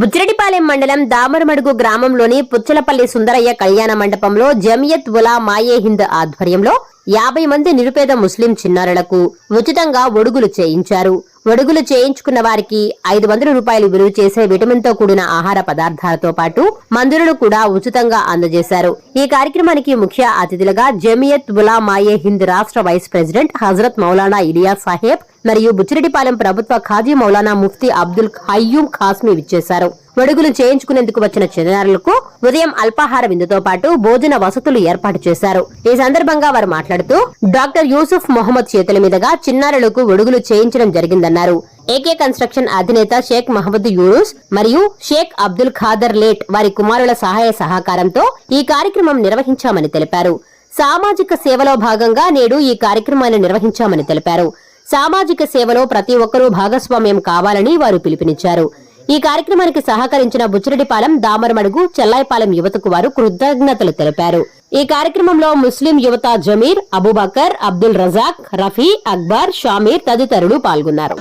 బుచ్చిరెడ్డిపాలెం మండలం దామరమడుగు గ్రామంలోని పుచ్చలపల్లి సుందరయ్య కళ్యాణ మండపంలో జమియత్ ఉలా మాయే హింద్ ఆధ్వర్యంలో యాభై మంది నిరుపేద ముస్లిం చిన్నారులకు ఉచితంగా ఒడుగులు చేయించారు. ఒడుగులు చేయించుకున్న వారికి ఐదు వందల రూపాయలు విలువ చేసే విటమిన్తో కూడిన ఆహార పదార్థాలతో పాటు మందులను కూడా ఉచితంగా అందజేశారు. ఈ కార్యక్రమానికి ముఖ్య అతిథులుగా జమియత్ బులా మాయే హింద్ రాష్ట్ర వైస్ ప్రెసిడెంట్ హజరత్ మౌలానా ఇలియా సాహెబ్ మరియు బుచ్చిరెడ్డిపాలెం ప్రభుత్వ ఖాజీ మౌలానా ముఫ్తీ అబ్దుల్ హయ్యూం ఖాస్మీ విచ్చేశారు. ఒడుగులు చేయించుకునేందుకు వచ్చిన చిన్నారులకు ఉదయం అల్పాహార విందుతో పాటు భోజన వసతులు ఏర్పాటు చేశారు. ఈ సందర్భంగా వారు మాట్లాడుతూ డాక్టర్ యూసుఫ్ మొహమ్మద్ చేతుల మీదుగా చిన్నారులకు ఒడుగులు చేయించడం జరిగిందన్నారు. ఏకే కన్స్ట్రక్షన్ అధినేత షేక్ మహమ్మద్ యూనుస్ మరియు షేక్ అబ్దుల్ ఖాదర్ లేట్ వారి కుమారుల సహాయ సహకారంతో ఈ కార్యక్రమం నిర్వహించామని తెలిపారు. సామాజిక సేవలో భాగంగా నేడు ఈ కార్యక్రమాన్ని నిర్వహించామని తెలిపారు. సామాజిక సేవలో ప్రతి ఒక్కరూ భాగస్వామ్యం కావాలని వారు పిలుపునిచ్చారు. ఈ కార్యక్రమానికి సహకరించిన బుచ్చిరెడ్డిపాలెం దామరమడుగు చెల్లాయిపాలెం యువతకు వారు కృతజ్ఞతలు తెలిపారు ఈ కార్యక్రమంలో ముస్లిం యువత జమీర్ అబూబకర్ అబ్దుల్ రజాక్ రఫీ అక్బర్ షామీర్ తదితరులు పాల్గొన్నారు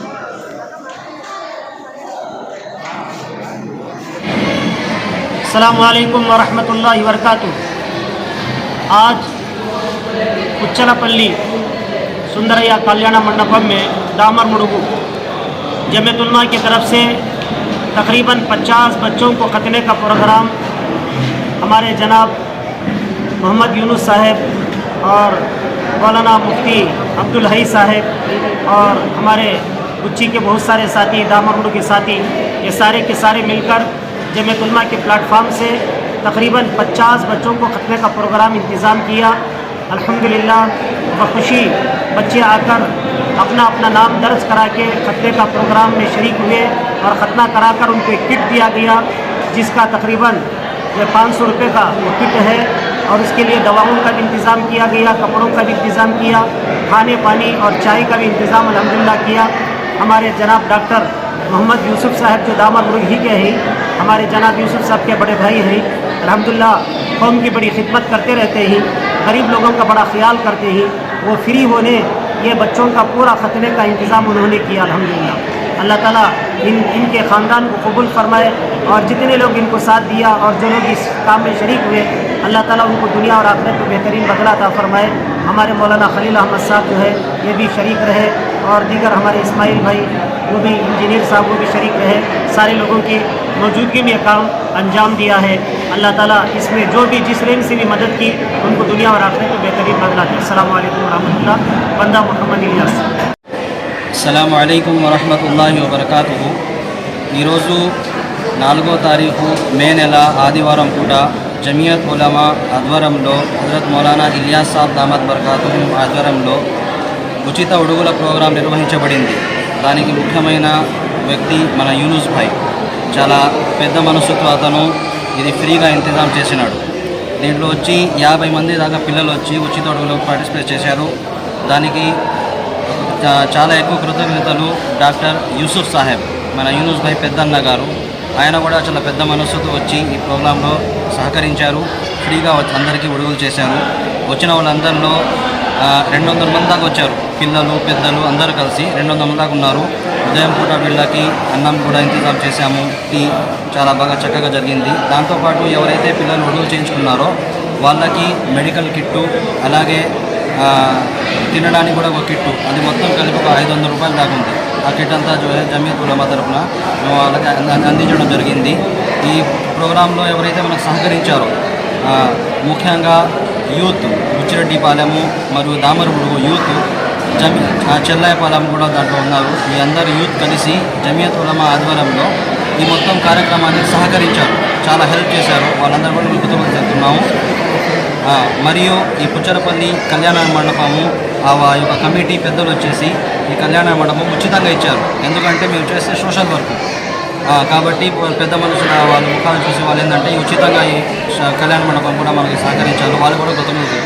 అస్సలం వరహమతుల్లా వరకాతు आज उच्चलापल्ली सुंदरैया कल्याण मंडपम में दामर मुड़गू जमयतुल्मा की तरफ से تقریباً پچاس بچوں کو قتلے کا پروگرام ہمارے جناب محمد یونس صاحب اور مولانا مفتی عبدالحی صاحب اور ہمارے بچی کے بہت سارے ساتھی دامرڈو کے ساتھی، یہ سارے کے سارے مل کر جمع علماء کے پلیٹ فارم سے تقریباً پچاس بچوں کو قتلے کا پروگرام انتظام کیا۔ الحمدللہ، بخوشی بچے آ کر اپنا اپنا نام درج کرا کے قتلے کا پروگرام میں شریک ہوئے۔ اور ختنہ کرا کر ان کو کٹ دیا گیا، جس کا تقریباً پانچ سو روپے کا وہ کٹ ہے۔ اور اس کے لیے دواؤں کا بھی انتظام کیا گیا، کپڑوں کا بھی انتظام کیا، کھانے، پانی اور چائے کا بھی انتظام الحمدللہ کیا۔ ہمارے جناب ڈاکٹر محمد یوسف صاحب جو دامہ مرغ ہی کے ہیں، ہمارے جناب یوسف صاحب کے بڑے بھائی ہیں، الحمدللہ قوم کی بڑی خدمت کرتے رہتے ہیں، غریب لوگوں کا بڑا خیال کرتے ہیں۔ وہ فری ہونے، یہ بچوں کا پورا خطنے کا انتظام انہوں نے کیا الحمدللہ۔ اللہ تعالیٰ ان ان کے خاندان کو قبول فرمائے اور جتنے لوگ ان کو ساتھ دیا اور جو لوگ اس کام میں شریک ہوئے، اللہ تعالیٰ ان کو دنیا اور آخرت کو بہترین بدلا عطا فرمائے۔ ہمارے مولانا خلیل احمد صاحب جو ہے، یہ بھی شریک رہے اور دیگر ہمارے اسماعیل بھائی وہ بھی انجینئر صاحب وہ بھی شریک رہے۔ سارے لوگوں کی موجودگی میں کام انجام دیا ہے۔ اللہ تعالیٰ اس میں جو بھی جس رین سے بھی مدد کی، ان کو دنیا اور آخرت کو بہترین بدلا دی السلام علیکم ورحمۃ اللہ۔ بندہ محمد الیاس۔ అస్సలం అయికం వరహమతుల్లాహి వబర్కాతుహు. ఈరోజు నాలుగో తారీఖు మే నెల ఆదివారం పూట జమియత్ ఉలమా ఆధ్వర్యంలో హజరత్ మౌలానా ఇలియాస్ సాబ్ దామద్ బర్కాతు ఆధ్వర్యంలో ఉచిత ఉడుగుల ప్రోగ్రాం నిర్వహించబడింది. దానికి ముఖ్యమైన వ్యక్తి మన యూనుస్ భాయ్. చాలా పెద్ద మనసుతో అతను ఇది ఫ్రీగా ఇంతజాం చేసినాడు. దీంట్లో వచ్చి యాభై మంది దాకా పిల్లలు వచ్చి ఉచిత ఉడుగులో పార్టిసిపేట్ చేశారు. దానికి చాలా ఎక్కువ కృతజ్ఞతలు డాక్టర్ యూసుఫ్ సాహెబ్ మన యూనుస్ భాయ్ పెద్దన్న గారు. ఆయన కూడా చాలా పెద్ద మనస్సుతో వచ్చి ఈ ప్రోగ్రాంలో సహకరించారు. ఫ్రీగా అందరికీ విడుదల చేశారు. వచ్చిన వాళ్ళందరిలో రెండు వందల మంది దాకా వచ్చారు. పిల్లలు పెద్దలు అందరూ కలిసి రెండు వందల మంది దాకా ఉన్నారు. ఉదయం పూట వీళ్ళకి అన్నం కూడా ఇంతజాం చేశాము. టీ చాలా బాగా చక్కగా జరిగింది. దాంతోపాటు ఎవరైతే పిల్లలు విడుదల చేయించుకున్నారో వాళ్ళకి మెడికల్ కిట్టు అలాగే తినడానికి కూడా ఒక కిట్టు. అది మొత్తం కలిపి ఒక ఐదు వందల రూపాయలు దాకా ఉంది. ఆ కిట్ అంతా జమీత్ జమీయత్ ఉలమా తరఫున మేము వాళ్ళకి అందించడం జరిగింది. ఈ ప్రోగ్రాంలో ఎవరైతే మనకు సహకరించారో ముఖ్యంగా యూత్ బుచ్చిరెడ్డిపాలెము మరియు దామరపుడు యూత్ జమి చెల్లాయపాలెం కూడా దాంట్లో ఉన్నారు. ఈ అందరు యూత్ కలిసి జమియత్ ఉలమా ఆధ్వర్యంలో ఈ మొత్తం కార్యక్రమానికి సహకరించారు. చాలా హెల్ప్ చేశారు. వాళ్ళందరూ కూడా మేము కృతజ్ఞతలు చెప్తున్నాము. మరియు ఈ పుచ్చరపల్లి కళ్యాణ మండపము ఆ యొక్క కమిటీ పెద్దలు వచ్చేసి ఈ కళ్యాణ మండపం ఉచితంగా ఇచ్చారు. ఎందుకంటే మేము చేసే సోషల్ వర్క్. కాబట్టి పెద్ద మనుషుల వాళ్ళ ముఖాలు చూసి వాళ్ళు ఏంటంటే ఈ ఉచితంగా ఈ కళ్యాణ మండపం కూడా మనకి సహకరించారు. వాళ్ళు కూడా కృతజ్ఞతలు